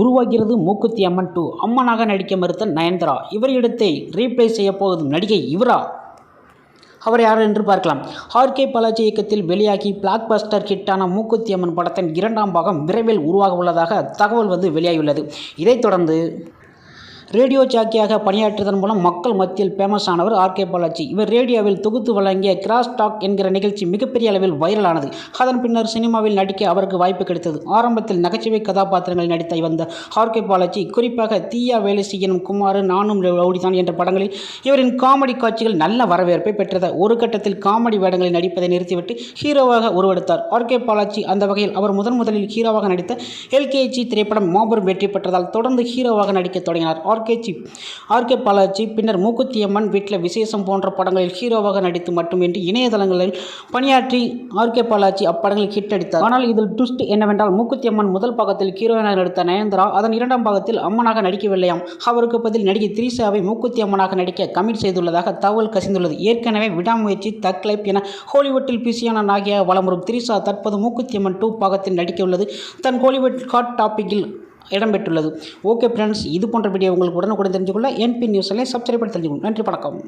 உருவாகிறது மூக்குத்தி அம்மன் டூ அம்மனாக நடிக்க மறுத்த நயன்தாரா. இவர் இடத்தை ரீப்ளேஸ் செய்ய நடிகை இவரா? அவர் யார் என்று பார்க்கலாம். ஆர்கே பாலாஜி இயக்கத்தில் வெளியாகி பிளாக் பஸ்டர் ஹிட்டான மூக்குத்தி அம்மன் படத்தின் இரண்டாம் பாகம் விரைவில் உருவாக உள்ளதாக தகவல் வந்து வெளியாகியுள்ளது. இதைத் தொடர்ந்து ரேடியோ ஜாக்கியாக பணியாற்றியதன் மூலம் மக்கள் மத்தியில் ஃபேமஸ் ஆனவர் ஆர்கே பாலாஜி. இவர் ரேடியோவில் தொகுத்து வழங்கிய கிராஸ் டாக் என்கிற நிகழ்ச்சி மிகப்பெரிய அளவில் வைரலானது. அதன் பின்னர் சினிமாவில் நடிக்க அவருக்கு வாய்ப்பு கிடைத்தது. ஆரம்பத்தில் நகைச்சுவை கதாபாத்திரங்களில் நடித்த வந்த ஆர்கே பாலாஜி குறிப்பாக தீயா வேலை செய்யணும் குமார் நானும் ரவுடிதான் என்ற படங்களில் இவரின் காமெடி காட்சிகள் நல்ல வரவேற்பை பெற்றது ஒரு கட்டத்தில் காமெடி வேடங்களில் நடிப்பதை நிறுத்திவிட்டு ஹீரோவாக உருவெடுத்தார். ஆர்கே பாலாஜி அந்த வகையில் அவர் முதன் முதலில் ஹீரோவாக நடித்த எல்கேஜி திரைப்படம் மாபெரும் வெற்றி பெற்றதால் தொடர்ந்து ஹீரோவாக நடிக்க தொடங்கினார். ஆர்கேஜி ஆர்கே பாலாஜி பின்னர் மூக்குத்தியம்மன் வீட்டில் விசேஷம் போன்ற படங்களில் ஹீரோவாக நடித்து மட்டுமின்றி இணையதளங்களில் பணியாற்றி ஆர்கே பாலாஜி அப்படங்களில் ஹிட் அடித்தார் ஆனால் இதில் ட்விஸ்ட் என்னவென்றால் மூக்குத்தியம்மன் முதல் பாகத்தில் ஹீரோயினாக நடித்த நயன்தரா அதன் இரண்டாம் பாகத்தில் அம்மனாக நடிக்கவில்லையாம். அவருக்கு பதில் நடிகை திரிஷாவை மூக்குத்தி அம்மனாக நடிக்க கமிட் செய்துள்ளதாக தகவல் கசிந்துள்ளது. ஏற்கனவே விடாமுயற்சி தக்லைப் என ஹாலிவுட்டில் பிஸியான நாகியாக வளம் வரும் திரிஷா தற்போது மூக்குத்தி அம்மன் டூ பாகத்தில் நடிக்க உள்ளது தன் ஹாலிவுட் ஹாட் டாப்பிக்கில் இடம்பெற்றுள்ளது ஓகே ஃப்ரெண்ட்ஸ் இது போன்ற வீடியோ உங்களுக்கு உடனுக்குடன் தெரிஞ்சுக்கொள்ள என்பி நியூஸில் சப்ஸ்கிரைப் பண்ணி தெரிஞ்சுக்கணும் நன்றி வணக்கம்.